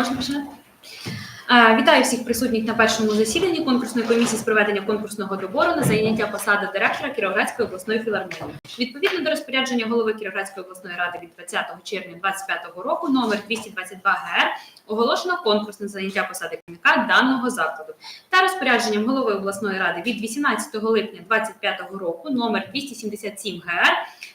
Можна починати? Вітаю всіх присутніх на першому засіданні конкурсної комісії з проведення конкурсного добору на зайняття посади директора Кіровоградської обласної філармонії. Відповідно до розпорядження голови Кіровоградської обласної ради від 20 червня 2025 року, номер 222 ГР, оголошено конкурс на заняття посади керівника даного закладу. Та розпорядженням голови обласної ради від 18 липня 2025 року, номер 277 ГР,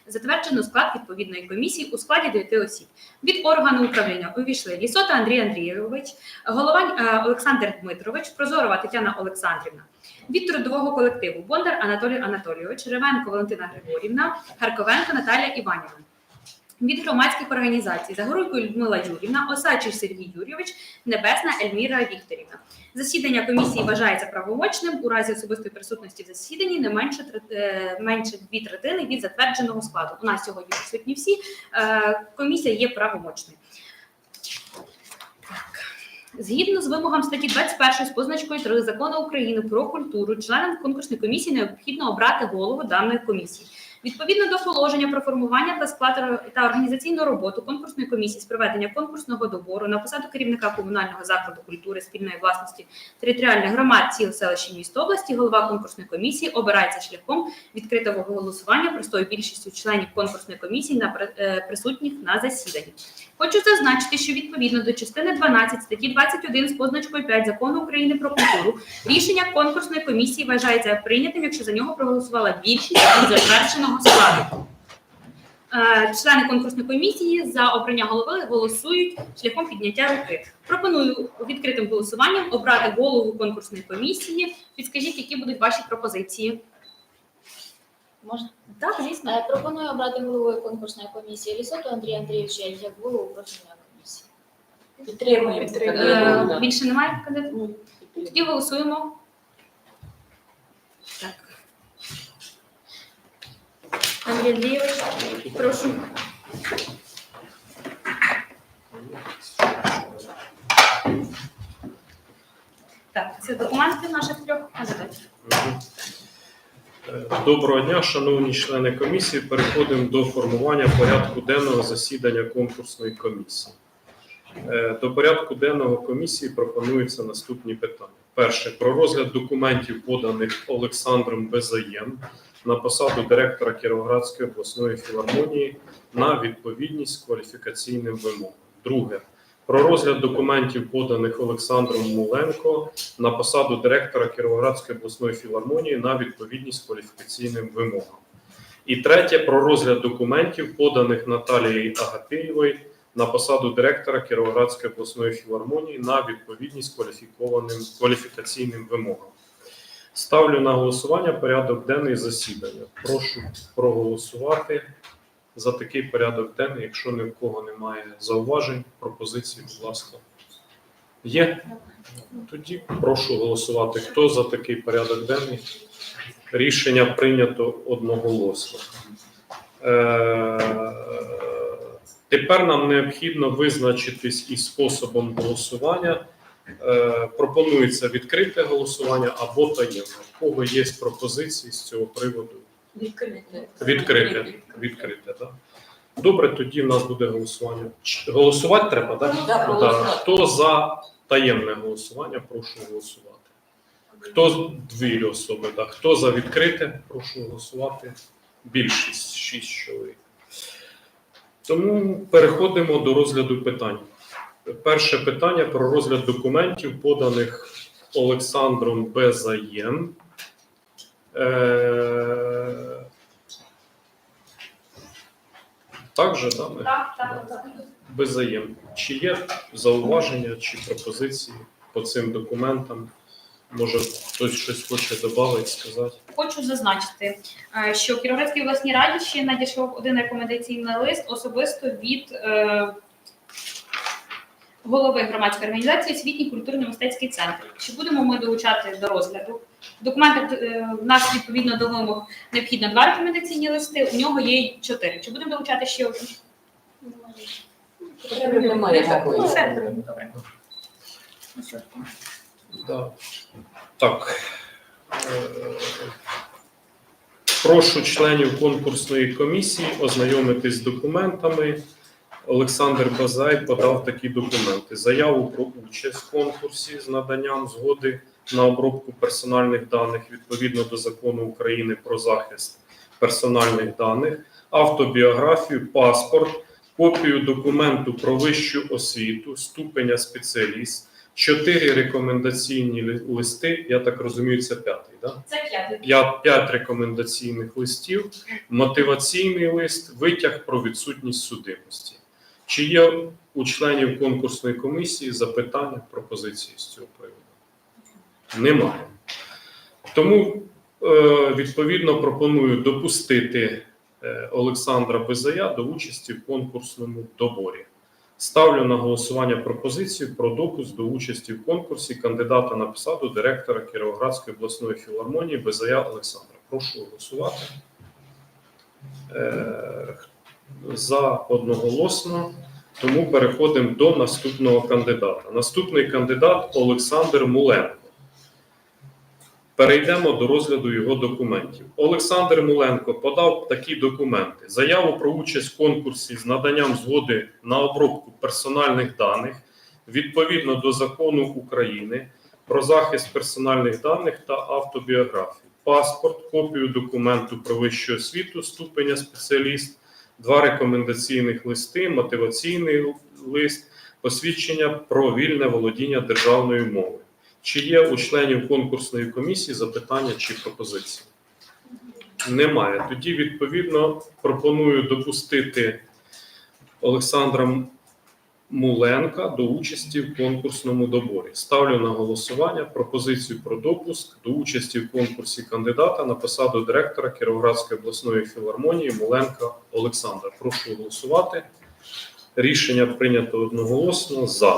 затверджено склад відповідної комісії у складі 9 осіб. Від органу управління увійшли Лісота Андрій Андрійович, Головань е, Олександр Дмитрович, Прозорова Тетяна Олександрівна. Від трудового колективу Бондар Анатолій Анатолійович, Ревенко Валентина Григорівна, Харковенко Наталія Іванівна. Від громадських організацій Загоруйко Людмила Юрівна, Осадчий Сергій Юрійович, Небесна Ельміра Вікторівна. Засідання комісії вважається правомочним у разі особистої присутності в засіданні не менше е, менше дві третини від затвердженого складу. У нас сьогодні присутні всі. Е, Комісія є правомочною. Згідно з вимогам статті 21 з позначкою 3 закону України про культуру, членам конкурсної комісії необхідно обрати голову даної комісії. Відповідно до положення про формування та склад та організаційну роботу конкурсної комісії з проведення конкурсного добору на посаду керівника комунального закладу культури спільної власності територіальних громад сіл селищ і міст області, голова конкурсної комісії обирається шляхом відкритого голосування простою більшістю членів конкурсної комісії на е, присутніх на засіданні. Хочу зазначити, що відповідно до частини 12 статті 21 з позначкою 5 закону України про культуру рішення конкурсної комісії вважається прийнятим, якщо за нього проголосувала більшість від затвердженого складу. Е, Члени конкурсної комісії за обрання голови голосують шляхом підняття руки. Пропоную відкритим голосуванням обрати голову конкурсної комісії. Підскажіть, які будуть ваші пропозиції? Можна? Так, звісно. Е, Пропоную обрати головою конкурсної комісії Лісоту Андрія Андрійовича як голову профільної комісії. Підтримуємо. Е, Більше немає? Тоді голосуємо. Андрій Андрійович, прошу. Так, це документи наших трьох кандидатів. Доброго дня, шановні члени комісії. Переходимо до формування порядку денного засідання конкурсної комісії. Е, До порядку денного комісії пропонуються наступні питання. Перше про розгляд документів, поданих Олександром Безаєм на посаду директора Кіровоградської обласної філармонії на відповідність кваліфікаційним вимогам. Друге про розгляд документів, поданих Олександром Муленко на посаду директора Кіровоградської обласної філармонії на відповідність кваліфікаційним вимогам. І третє про розгляд документів, поданих Наталією Агапєєвою на посаду директора Кіровоградської обласної філармонії на відповідність кваліфікованим кваліфікаційним вимогам. Ставлю на голосування порядок денний засідання. Прошу проголосувати за такий порядок денний, якщо ні в кого немає зауважень, пропозицій, будь ласка. Є? Тоді прошу голосувати. Хто за такий порядок денний? Рішення прийнято одноголосно. Е, Тепер нам необхідно визначитись із способом голосування. Е, Пропонується відкрите голосування або таємне. У кого є пропозиції з цього приводу? Відкрите. Відкрите, так. Добре, тоді в нас буде голосування. Голосувати треба, так? Да, голосувати. Хто за таємне голосування, прошу голосувати. Хто дві особи, так. Хто за відкрите, прошу голосувати. Більшість, шість чоловік. Тому переходимо до розгляду питань. Перше питання про розгляд документів, поданих Олександром Безаєм. Е, Так же, да, ми? Так, так, так. Безаєм. Чи є зауваження чи пропозиції по цим документам? Може, хтось щось хоче додати, сказати? Хочу зазначити, е, що Кіровоградській обласній раді ще надійшов один рекомендаційний лист особисто від е, голови громадської організації Освітній культурно-мистецький центр. Чи будемо ми долучати до розгляду? Документи е, в нас відповідно до вимог необхідно два рекомендаційні листи. У нього є чотири. Чи будемо долучати ще один? Немає такої. все. Добре. Да. Так. Е, Прошу членів конкурсної комісії ознайомитись з документами. Олександр Базай подав такі документи: заяву про участь в конкурсі з наданням згоди на обробку персональних даних відповідно до закону України про захист персональних даних, автобіографію, паспорт, копію документу про вищу освіту, ступеня спеціаліст, чотири рекомендаційні листи. Я так розумію, це п'ятий, да? Це п'ятий. П'ять, п'ять рекомендаційних листів, мотиваційний лист, витяг про відсутність судимості. Чи є у членів конкурсної комісії запитання, пропозиції з цього приводу? Немає. Тому е, відповідно пропоную допустити е, Олександра Безая до участі в конкурсному доборі. Ставлю на голосування пропозицію про допуск до участі в конкурсі кандидата на посаду директора Кіровоградської обласної філармонії Безая Олександра. Прошу голосувати. За одноголосно. Тому переходимо до наступного кандидата. Наступний кандидат Олександр Муленко. Перейдемо до розгляду його документів. Олександр Муленко подав такі документи: заяву про участь в конкурсі з наданням згоди на обробку персональних даних відповідно до закону України про захист персональних даних та автобіографію, паспорт, копію документу про вищу освіту, ступеня спеціаліст, два рекомендаційних листи, мотиваційний лист, посвідчення про вільне володіння державною мовою. Чи є у членів конкурсної комісії запитання чи пропозиції? Немає. Тоді, відповідно, пропоную допустити Олександра Муленка до участі в конкурсному доборі. Ставлю на голосування пропозицію про допуск до участі в конкурсі кандидата на посаду директора Кіровоградської обласної філармонії Муленка Олександра. Прошу голосувати. Рішення прийнято одноголосно за.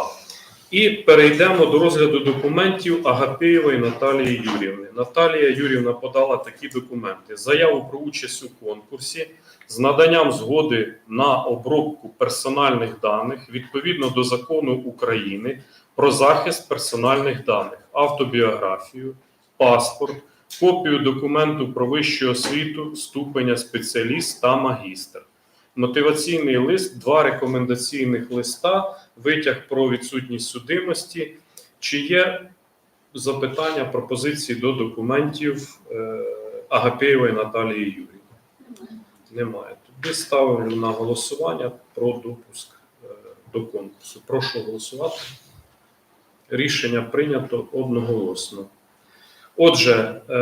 І перейдемо до розгляду документів Агапєєвої Наталії Юрівни. Наталія Юрівна подала такі документи: заяву про участь у конкурсі з наданням згоди на обробку персональних даних відповідно до закону України про захист персональних даних, автобіографію, паспорт, копію документу про вищу освіту, ступеня спеціаліст та магістр. Мотиваційний лист, два рекомендаційних листа, витяг про відсутність судимості. Чи є запитання, пропозиції до документів е, Агапєєвої Наталії Юрії? Немає. Тоді ставлю на голосування про допуск е, до конкурсу. Прошу голосувати. Рішення прийнято одноголосно. Отже, е,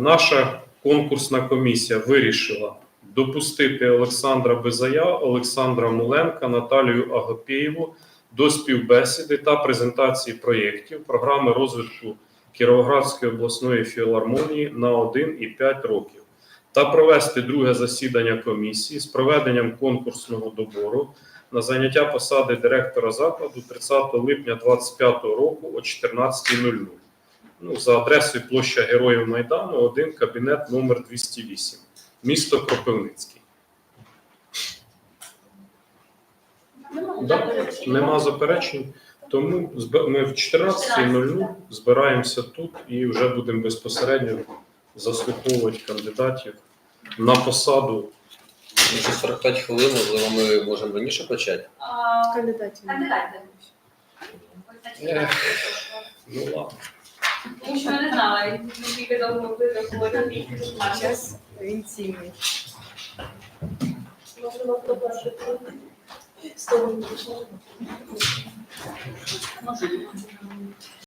наша конкурсна комісія вирішила допустити Олександра Безая, Олександра Муленка, Наталію Агопєєву до співбесіди та презентації проєктів програми розвитку Кіровоградської обласної філармонії на 1 і 5 років та провести друге засідання комісії з проведенням конкурсного добору на заняття посади директора закладу 30 липня 2025 року о 14.00. Ну, за адресою площа Героїв Майдану, 1, кабінет номер 208, місто Кропивницький. Да? Нема заперечень. Тому ми в 14.00 збираємося тут і вже будемо безпосередньо заслуховувати кандидатів на посаду. Що 45 хвилин, можливо, ми можемо раніше почати. Кандидатів. Кандидати. Ну ладно. Тому що я не знала, наскільки довго ви доходите. Час він цінний. Можливо, хто перший з того не пішов.